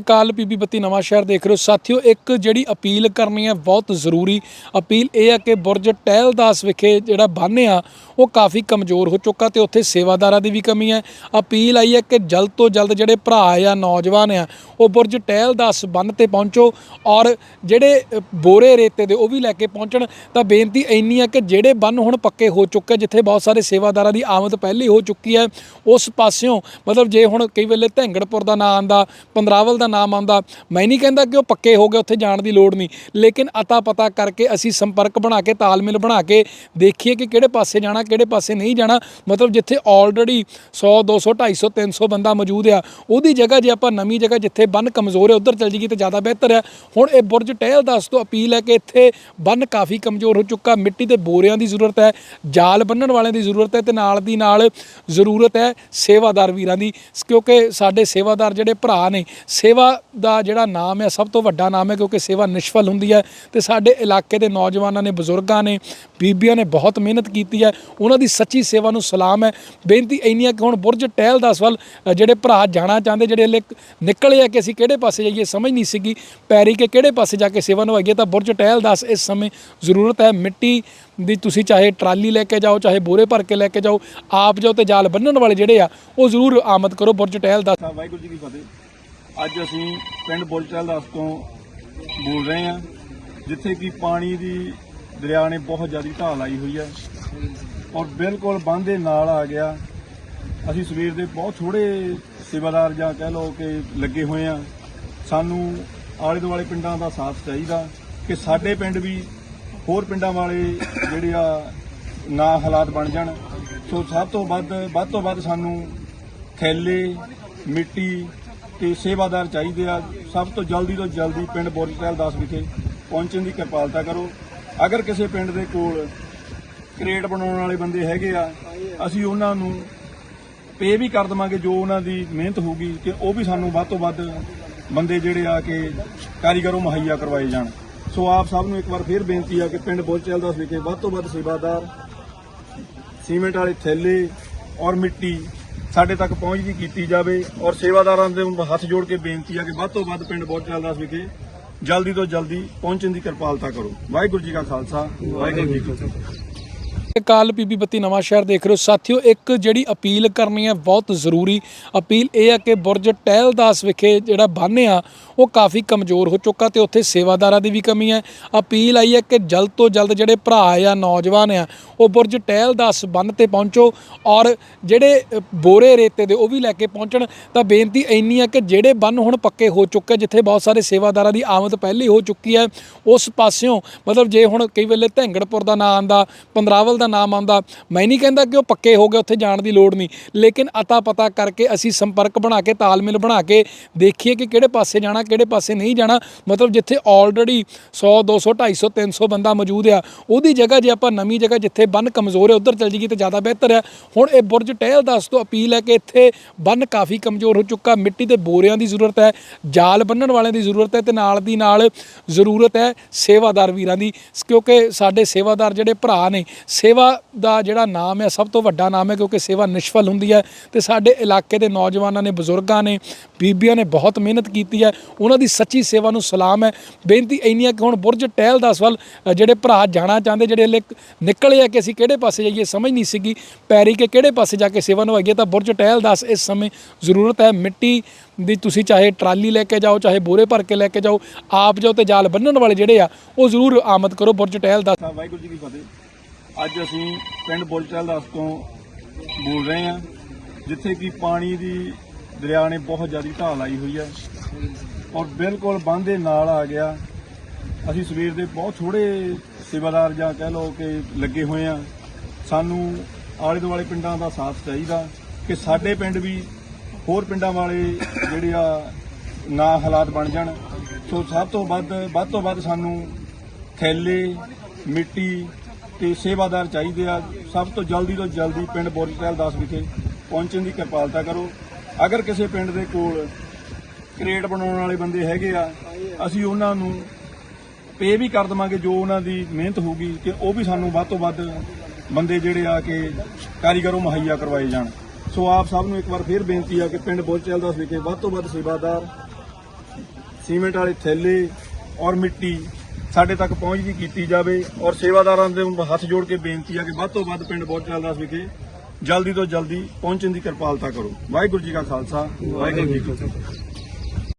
ਕਾਲ PP ਬੱਤੀ ਨਵਾਂ ਸ਼ਹਿਰ ਦੇਖ ਰਹੇ ਹੋ। ਸਾਥੀਓ, ਇੱਕ ਜਿਹੜੀ ਅਪੀਲ ਕਰਨੀ ਹੈ, ਬਹੁਤ ਜ਼ਰੂਰੀ ਅਪੀਲ ਇਹ ਹੈ ਕਿ ਬੁਰਜ ਟਹਿਲਦਾਸ ਵਿਖੇ ਜਿਹੜਾ ਬੰਨ ਆ, ਉਹ ਕਾਫੀ ਕਮਜ਼ੋਰ ਹੋ ਚੁੱਕਾ ਤੇ ਉੱਥੇ ਸੇਵਾਦਾਰਾਂ ਦੀ ਵੀ ਕਮੀ ਹੈ। ਅਪੀਲ ਆਈ ਹੈ ਕਿ ਜਲਦ ਤੋਂ ਜਲਦ ਜਿਹੜੇ ਭਰਾ ਆ ਨੌਜਵਾਨ ਆ, ਉਹ ਬੁਰਜ ਟਹਿਲਦਾਸ ਬੰਨ ਤੇ ਪਹੁੰਚੋ ਔਰ ਜਿਹੜੇ ਬੋਰੇ ਰੇਤੇ ਦੇ ਉਹ ਵੀ ਲੈ ਕੇ ਪਹੁੰਚਣ। ਤਾਂ ਬੇਨਤੀ ਇੰਨੀ ਹੈ ਕਿ ਜਿਹੜੇ ਬੰਨ ਹੁਣ ਪੱਕੇ ਹੋ ਚੁੱਕੇ ਜਿੱਥੇ ਬਹੁਤ ਸਾਰੇ ਸੇਵਾਦਾਰਾਂ ਦੀ ਆਮਦ ਪਹਿਲੀ ਹੋ ਚੁੱਕੀ ਹੈ, ਉਸ ਪਾਸਿਓਂ ਮਤਲਬ ਜੇ ਹੁਣ ਕਈ ਵੇਲੇ ਧੈਂਗੜਪੁਰ ਦਾ ਨਾਂ ਆਉਂਦਾ, ਪੰਦਰਾਵਲ ਦਾ ਨਾਮ ਆਉਂਦਾ, ਮੈਂ ਨਹੀਂ ਕਹਿੰਦਾ ਕਿ ਉਹ ਪੱਕੇ ਹੋ ਗਏ, ਉੱਥੇ ਜਾਣ ਦੀ ਲੋੜ ਨਹੀਂ। ਲੇਕਿਨ ਅਤਾ ਪਤਾ ਕਰਕੇ ਅਸੀਂ ਸੰਪਰਕ ਬਣਾ ਕੇ, ਤਾਲਮੇਲ ਬਣਾ ਕੇ ਦੇਖੀਏ ਕਿ ਕਿਹੜੇ ਪਾਸੇ ਜਾਣਾ, ਕਿਹੜੇ ਪਾਸੇ ਨਹੀਂ ਜਾਣਾ। ਮਤਲਬ ਜਿੱਥੇ ਆਲਰੇਡੀ 100 200 250 300 ਬੰਦਾ ਮੌਜੂਦ ਆ, ਉਹਦੀ ਜਗ੍ਹਾ ਜੇ ਆਪਾਂ ਨਵੀਂ ਜਗ੍ਹਾ ਜਿੱਥੇ ਬੰਨ ਕਮਜ਼ੋਰ ਹੈ, ਉਧਰ ਚਲ ਜਾਈਏ ਤੇ ਜ਼ਿਆਦਾ ਬਿਹਤਰ ਹੈ। ਹੁਣ ਇਹ ਬੁਰਜ ਟਹਿਲ ਦੱਸ ਤੋਂ ਅਪੀਲ ਹੈ ਕਿ ਇੱਥੇ ਬੰਨ ਕਾਫੀ ਕਮਜ਼ੋਰ ਹੋ ਚੁੱਕਾ, ਮਿੱਟੀ ਦੇ ਬੋਰਿਆਂ ਦੀ ਜ਼ਰੂਰਤ ਹੈ, ਜਾਲ ਬੰਨਣ ਵਾਲਿਆਂ ਦੀ ਜ਼ਰੂਰਤ ਹੈ ਤੇ ਨਾਲ ਦੀ ਨਾਲ ਜ਼ਰੂਰਤ ਹੈ ਸੇਵਾਦਾਰ ਵੀਰਾਂ ਦੀ, ਕਿਉਂਕਿ ਸਾਡੇ ਸੇਵਾਦਾਰ ਜਿਹੜੇ ਭਰਾ ਨੇ ਸੇਵਾ ਸੇਵਾ ਦਾ ਜਿਹੜਾ ਨਾਮ ਹੈ, ਸਭ ਤੋਂ ਵੱਡਾ ਨਾਮ ਹੈ ਕਿਉਂਕਿ ਸੇਵਾ ਨਿਸ਼ਫਲ ਹੁੰਦੀ ਹੈ ਤੇ ਸਾਡੇ ਇਲਾਕੇ ਦੇ ਨੌਜਵਾਨਾਂ ਨੇ, ਬਜ਼ੁਰਗਾਂ ਨੇ, ਬੀਬੀਆਂ ਨੇ ਬਹੁਤ ਮਿਹਨਤ ਕੀਤੀ ਹੈ। ਉਹਨਾਂ ਦੀ ਸੱਚੀ ਸੇਵਾ ਨੂੰ ਸਲਾਮ ਹੈ। ਬੇਨਤੀ ਇੰਨੀ ਹੈ ਕਿ ਹੁਣ ਬੁਰਜ ਟਹਿਲ ਦਾਸ ਵੱਲ ਜਿਹੜੇ ਭਰਾ ਜਾਣਾ ਚਾਹੁੰਦੇ, ਜਿਹੜੇ ਹਲੇ ਨਿਕਲੇ ਆ ਕਿ ਅਸੀਂ ਕਿਹੜੇ ਪਾਸੇ ਜਾਈਏ, ਸਮਝ ਨਹੀਂ ਸੀਗੀ ਪੈਰੀ ਕਿ ਕਿਹੜੇ ਪਾਸੇ ਜਾ ਕੇ ਸੇਵਾ ਨਿਭਾਈਏ, ਤਾਂ ਬੁਰਜ ਟਹਿਲ ਦਾਸ ਇਸ ਸਮੇਂ ਜ਼ਰੂਰਤ ਹੈ। ਮਿੱਟੀ ਦੀ ਤੁਸੀਂ ਚਾਹੇ ਟਰਾਲੀ ਲੈ ਕੇ ਜਾਓ, ਚਾਹੇ ਬੋਰੇ ਭਰ ਕੇ ਲੈ ਕੇ ਜਾਓ, ਆਪ ਜਾਓ ਤੇ ਜਾਲ ਬੰਨਣ ਵਾਲੇ ਜਿਹੜੇ ਆ, ਉਹ ਜ਼ਰੂਰ ਆਮਦ ਕਰੋ ਬੁਰਜ ਟਹਿਲ ਦਾਸ ਵਾਹਿਗੁਰੂ ਜੀ ਕੀ ਫਤਿਹ। ਅੱਜ ਅਸੀਂ ਪਿੰਡ ਬੁਲਚਲ ਦਾਸ ਤੋਂ ਬੋਲ ਰਹੇ ਹਾਂ, ਜਿੱਥੇ ਕਿ ਪਾਣੀ ਦੀ ਦਰਿਆ ਨੇ ਬਹੁਤ ਜ਼ਿਆਦਾ ਢਾਲ ਆਈ ਹੋਈ ਹੈ ਔਰ ਬਿਲਕੁਲ ਬੰਦ ਦੇ ਨਾਲ ਆ ਗਿਆ। ਅਸੀਂ ਸਵੇਰ ਦੇ ਬਹੁਤ ਥੋੜੇ ਸੇਵਾਦਾਰ ਜਾਂ ਕਹਿ ਲਓ ਕਿ ਲੱਗੇ ਹੋਏ ਆ ਸਾਨੂੰ ਆਲੇ ਦੁਆਲੇ ਪਿੰਡਾਂ ਦਾ ਸਾਥ ਚਾਹੀਦਾ ਕਿ ਸਾਡੇ ਪਿੰਡ ਵੀ ਹੋਰ ਪਿੰਡਾਂ ਵਾਲੇ ਜਿਹੜੇ ਆ ਨਾ ਹਾਲਾਤ ਬਣ ਜਾਣ। ਸੋ ਸਭ ਤੋਂ ਵੱਧ ਵੱਧ ਤੋਂ ਵੱਧ ਸਾਨੂੰ ਥੈਲੇ, ਮਿੱਟੀ ਤੇ ਸੇਵਾਦਾਰ ਚਾਹੀਦੇ ਆ। ਸਭ ਤੋਂ ਜਲਦੀ ਤੋਂ ਜਲਦੀ ਪਿੰਡ ਬੋਰਜਟੈਲ 10 ਵਿਖੇ ਪਹੁੰਚਣ ਦੀ ਕਿਰਪਾਲਤਾ ਕਰੋ। ਅਗਰ ਕਿਸੇ ਪਿੰਡ ਦੇ ਕੋਲ ਕ੍ਰੇਟ ਬਣਾਉਣ ਵਾਲੇ ਬੰਦੇ ਹੈਗੇ ਆ, ਅਸੀਂ ਉਹਨਾਂ ਨੂੰ ਪੇ ਵੀ ਕਰ ਦਵਾਂਗੇ ਜੋ ਉਹਨਾਂ ਦੀ ਮਿਹਨਤ ਹੋਊਗੀ ਕਿ ਉਹ ਵੀ ਸਾਨੂੰ ਵੱਧ ਤੋਂ ਵੱਧ ਬੰਦੇ ਜਿਹੜੇ ਆ ਕੇ ਕਾਰੀਗਰੋਂ ਮੁਹੱਈਆ ਕਰਵਾਏ ਜਾਣ। ਸੋ ਆਪ ਸਭ ਨੂੰ ਇੱਕ ਵਾਰ ਫੇਰ ਬੇਨਤੀ ਆ ਕਿ ਪਿੰਡ ਬੋਲਚਲ ਦਾ ਵਿਖੇ ਵੱਧ ਤੋਂ ਵੱਧ ਸੇਵਾਦਾਰ, ਸੀਮੈਂਟ ਵਾਲੇ ਥੈਲੇ ਔਰ ਮਿੱਟੀ ਸਾਡੇ ਤੱਕ ਪਹੁੰਚਦੀ ਕੀਤੀ ਜਾਵੇ ਔਰ ਸੇਵਾਦਾਰਾਂ ਦੇ ਹੱਥ ਜੋੜ ਕੇ ਬੇਨਤੀ ਆ ਕਿ ਵੱਧ ਤੋਂ ਵੱਧ ਪਿੰਡ ਬੋਲਚਲ ਦਾ ਵਿਖੇ ਜਲਦੀ ਤੋਂ ਜਲਦੀ ਪਹੁੰਚਣ ਦੀ ਕਿਰਪਾਲਤਾ ਕਰੋ। ਵਾਹਿਗੁਰੂ ਜੀ ਕਾ ਖਾਲਸਾ, ਵਾਹਿਗੁਰੂ ਜੀ ਕੀ ਫਤਿਹ। ਕਾਲ ਪੀਪੀ ਬੱਤੀ ਨਵਾਂ ਸ਼ਹਿਰ ਦੇਖ ਰਹੇ ਹੋ। ਸਾਥੀਓ, ਇੱਕ ਜਿਹੜੀ ਅਪੀਲ ਕਰਨੀ ਹੈ ਬਹੁਤ ਜ਼ਰੂਰੀ। ਅਪੀਲ ਇਹ ਹੈ ਕਿ ਬੁਰਜ ਟਹਿਲਦਾਸ ਵਿਖੇ ਜਿਹੜਾ ਬਾਨੇ ਆ ਉਹ ਕਾਫੀ ਕਮਜ਼ੋਰ ਹੋ ਚੁੱਕਾ ਤੇ ਉੱਥੇ ਸੇਵਾਦਾਰਾਂ ਦੀ ਵੀ ਕਮੀ ਹੈ। ਅਪੀਲ ਆਈ ਹੈ ਕਿ ਜਲਦ ਤੋਂ ਜਲਦ ਜਿਹੜੇ ਭਰਾ ਆ ਨੌਜਵਾਨ ਆ, ਉਹ ਬੁਰਜ ਟਹਿਲ ਟਹਿਲਦਾਸ ਬੰਨ੍ਹ ਤੇ ਪਹੁੰਚੋ ਔਰ ਜਿਹੜੇ ਬੋਰੇ ਰੇਤੇ ਦੇ ਉਹ ਵੀ ਲੈ ਕੇ ਪਹੁੰਚਣ। ਤਾਂ ਬੇਨਤੀ ਇੰਨੀ ਹੈ ਕਿ ਜਿਹੜੇ ਬੰਨ ਹੁਣ ਪੱਕੇ ਹੋ ਚੁੱਕੇ ਜਿੱਥੇ ਬਹੁਤ ਸਾਰੇ ਸੇਵਾਦਾਰਾਂ ਦੀ ਆਮਦ ਪਹਿਲੀ ਹੋ ਚੁੱਕੀ ਹੈ, ਉਸ ਪਾਸਿਓਂ, ਮਤਲਬ ਜੇ ਹੁਣ ਕਈ ਵੇਲੇ ਧੈਂਗੜਪੁਰ ਦਾ ਨਾਮ ਆਉਂਦਾ, ਪੰਦਰਾਵਲ ਦਾ ਨਾਮ ਆਉਂਦਾ, ਮੈਂ ਨਹੀਂ ਕਹਿੰਦਾ ਕਿ ਉਹ ਪੱਕੇ ਹੋ ਗਏ, ਉੱਥੇ ਜਾਣ ਦੀ ਲੋੜ ਨਹੀਂ। ਲੇਕਿਨ ਅਤਾ ਪਤਾ ਕਰਕੇ ਅਸੀਂ ਸੰਪਰਕ ਬਣਾ ਕੇ, ਤਾਲਮੇਲ ਬਣਾ ਕੇ ਦੇਖੀਏ ਕਿ ਕਿਹੜੇ ਪਾਸੇ ਜਾਣਾ ਕਿਹੜੇ ਪਾਸੇ ਨਹੀਂ ਜਾਣਾ, ਮਤਲਬ ਜਿੱਥੇ ਆਲਰੇਡੀ 100 200 250 300 ਬੰਦਾ ਮੌਜੂਦ ਆ, ਉਹਦੀ ਜਗ੍ਹਾ ਜੇ ਆਪਾਂ ਨਵੀਂ ਜਗ੍ਹਾ ਜਿੱਥੇ ਬੰਨ ਕਮਜ਼ੋਰ ਹੈ, ਉਧਰ ਚਲ ਜਾਈਏ ਤੇ ਜ਼ਿਆਦਾ ਬਿਹਤਰ ਹੈ। ਹੁਣ ਇਹ ਬੁਰਜ ਟਹਿਲ ਦੱਸ ਤੋਂ ਅਪੀਲ ਹੈ ਕਿ ਇੱਥੇ ਬੰਨ ਕਾਫੀ ਕਮਜ਼ੋਰ ਹੋ ਚੁੱਕਾ, ਮਿੱਟੀ ਦੇ ਬੋਰਿਆਂ ਦੀ ਜ਼ਰੂਰਤ ਹੈ, ਜਾਲ ਬੰਨਣ ਵਾਲਿਆਂ ਦੀ ਜ਼ਰੂਰਤ ਹੈ ਤੇ ਨਾਲ ਦੀ ਨਾਲ ਜ਼ਰੂਰਤ ਹੈ ਸੇਵਾਦਾਰ ਵੀਰਾਂ ਦੀ, ਕਿਉਂਕਿ ਸਾਡੇ ਸੇਵਾਦਾਰ ਜਿਹੜੇ ਭਰਾ ਨੇ, ਸੇਵਾ ਦਾ ਜਿਹੜਾ ਨਾਮ ਹੈ, ਸਭ ਤੋਂ ਵੱਡਾ ਨਾਮ ਹੈ, ਕਿਉਂਕਿ ਸੇਵਾ ਨਿਸ਼ਫਲ ਹੁੰਦੀ ਹੈ ਤੇ ਸਾਡੇ ਇਲਾਕੇ ਦੇ ਨੌਜਵਾਨਾਂ ਨੇ, ਬਜ਼ੁਰਗਾਂ ਨੇ, ਬੀਬੀਆਂ ਨੇ ਬਹੁਤ ਮਿਹਨਤ ਕੀਤੀ ਹੈ ਉਹਨਾਂ ਦੀ ਸੱਚੀ ਸੇਵਾ ਨੂੰ ਸਲਾਮ ਹੈ। ਬੇਨਤੀ ਇੰਨੀ ਹੈ ਕਿ ਹੁਣ ਬੁਰਜ ਟਹਿਲ ਦਾਸ ਵੱਲ ਜਿਹੜੇ ਭਰਾ ਜਾਣਾ ਚਾਹੁੰਦੇ, ਜਿਹੜੇ ਹਲੇ ਨਿਕਲੇ ਆ ਕਿ ਅਸੀਂ ਕਿਹੜੇ ਪਾਸੇ ਜਾਈਏ, ਸਮਝ ਨਹੀਂ ਸੀਗੀ ਪੈਰੀ ਕਿ ਕਿਹੜੇ ਪਾਸੇ ਜਾ ਕੇ ਸੇਵਾ ਨਿਭਾਈਏ, ਤਾਂ ਬੁਰਜ ਟਹਿਲ ਦਾਸ ਇਸ ਸਮੇਂ ਜ਼ਰੂਰਤ ਹੈ। ਮਿੱਟੀ ਦੀ ਤੁਸੀਂ ਚਾਹੇ ਟਰਾਲੀ ਲੈ ਕੇ ਜਾਓ, ਚਾਹੇ ਬੋਰੇ ਭਰ ਕੇ ਲੈ ਕੇ ਜਾਓ, ਆਪ ਜਾਓ ਤੇ ਜਾਲ ਬੰਨਣ ਵਾਲੇ ਜਿਹੜੇ ਆ, ਉਹ ਜ਼ਰੂਰ ਆਮਦ ਕਰੋ ਬੁਰਜ ਟਹਿਲ ਦਾਸ ਵਾਹਿਗੁਰੂ ਜੀ ਕੀ ਫਤਿਹ। ਅੱਜ ਅਸੀਂ ਪਿੰਡ ਬੁਲਚਲ ਦਾਸ ਤੋਂ ਬੋਲ ਰਹੇ ਹਾਂ, ਜਿੱਥੇ ਕਿ ਪਾਣੀ ਦੀ ਦਰਿਆ ਨੇ ਬਹੁਤ ਜ਼ਿਆਦਾ ਢਾਲ ਲਾਈ ਹੋਈ ਹੈ। ਔਰ ਬਿਲਕੁਲ ਬੰਦ ਦੇ ਨਾਲ ਆ ਗਿਆ। ਅਸੀਂ ਸਵੇਰ ਦੇ ਬਹੁਤ ਥੋੜੇ ਸੇਵਾਦਾਰ ਜਾਂ ਕਹਿ ਲਓ ਕਿ ਲੱਗੇ ਹੋਏ ਆ। ਸਾਨੂੰ ਆਲੇ ਦੁਆਲੇ ਪਿੰਡਾਂ ਦਾ ਸਾਥ ਚਾਹੀਦਾ ਕਿ ਸਾਡੇ ਪਿੰਡ ਵੀ ਹੋਰ ਪਿੰਡਾਂ ਵਾਲੇ ਜਿਹੜੇ ਆ ਨਾ ਹਾਲਾਤ ਬਣ ਜਾਣ। ਸੋ ਸਭ ਤੋਂ ਵੱਧ ਵੱਧ ਤੋਂ ਵੱਧ ਸਾਨੂੰ ਥੈਲੇ, ਮਿੱਟੀ ਤੇ ਸੇਵਾਦਾਰ ਚਾਹੀਦੇ ਆ। ਸਭ ਤੋਂ ਜਲਦੀ ਤੋਂ ਜਲਦੀ ਪਿੰਡ ਬੋਰਜਟੈਲ 10 ਵਿਖੇ ਪਹੁੰਚਣ ਦੀ ਕਿਰਪਾਲਤਾ ਕਰੋ। ਅਗਰ ਕਿਸੇ ਪਿੰਡ ਦੇ ਕੋਲ ਕ੍ਰੇਟ ਬਣਾਉਣ ਵਾਲੇ ਬੰਦੇ ਹੈਗੇ ਆ, ਅਸੀਂ ਉਹਨਾਂ ਨੂੰ ਪੇ ਵੀ ਕਰ ਦਵਾਂਗੇ ਜੋ ਉਹਨਾਂ ਦੀ ਮਿਹਨਤ ਹੋਊਗੀ ਕਿ ਉਹ ਵੀ ਸਾਨੂੰ ਵੱਧ ਤੋਂ ਵੱਧ ਬੰਦੇ ਜਿਹੜੇ ਆ ਕੇ ਕਾਰੀਗਰੋਂ ਮੁਹੱਈਆ ਕਰਵਾਏ ਜਾਣ। ਸੋ ਆਪ ਸਭ ਨੂੰ ਇੱਕ ਵਾਰ ਫੇਰ ਬੇਨਤੀ ਆ ਕਿ ਪਿੰਡ ਬੋਲਚਲ ਦਾ ਵਿਖੇ ਵੱਧ ਤੋਂ ਵੱਧ ਸੇਵਾਦਾਰ, ਸੀਮੈਂਟ ਵਾਲੇ ਥੈਲੇ ਔਰ ਮਿੱਟੀ ਸਾਡੇ ਤੱਕ ਪਹੁੰਚ ਪਹੁੰਚਦੀ ਕੀਤੀ ਜਾਵੇ ਔਰ ਸੇਵਾਦਾਰਾਂ ਦੇ ਹੱਥ ਜੋੜ ਕੇ ਬੇਨਤੀ ਆ ਕਿ ਵੱਧ ਤੋਂ ਵੱਧ ਪਿੰਡ ਬੋਚਾਲ ਦਾਸ ਵਿਖੇ ਜਲਦੀ ਤੋਂ ਜਲਦੀ ਪਹੁੰਚਣ ਦੀ ਕਿਰਪਾਲਤਾ ਕਰੋ। ਵਾਹਿਗੁਰੂ ਜੀ ਕਾ ਖਾਲਸਾ, ਵਾਹਿਗੁਰੂ ਜੀ ਕੀ ਫਤਿਹ।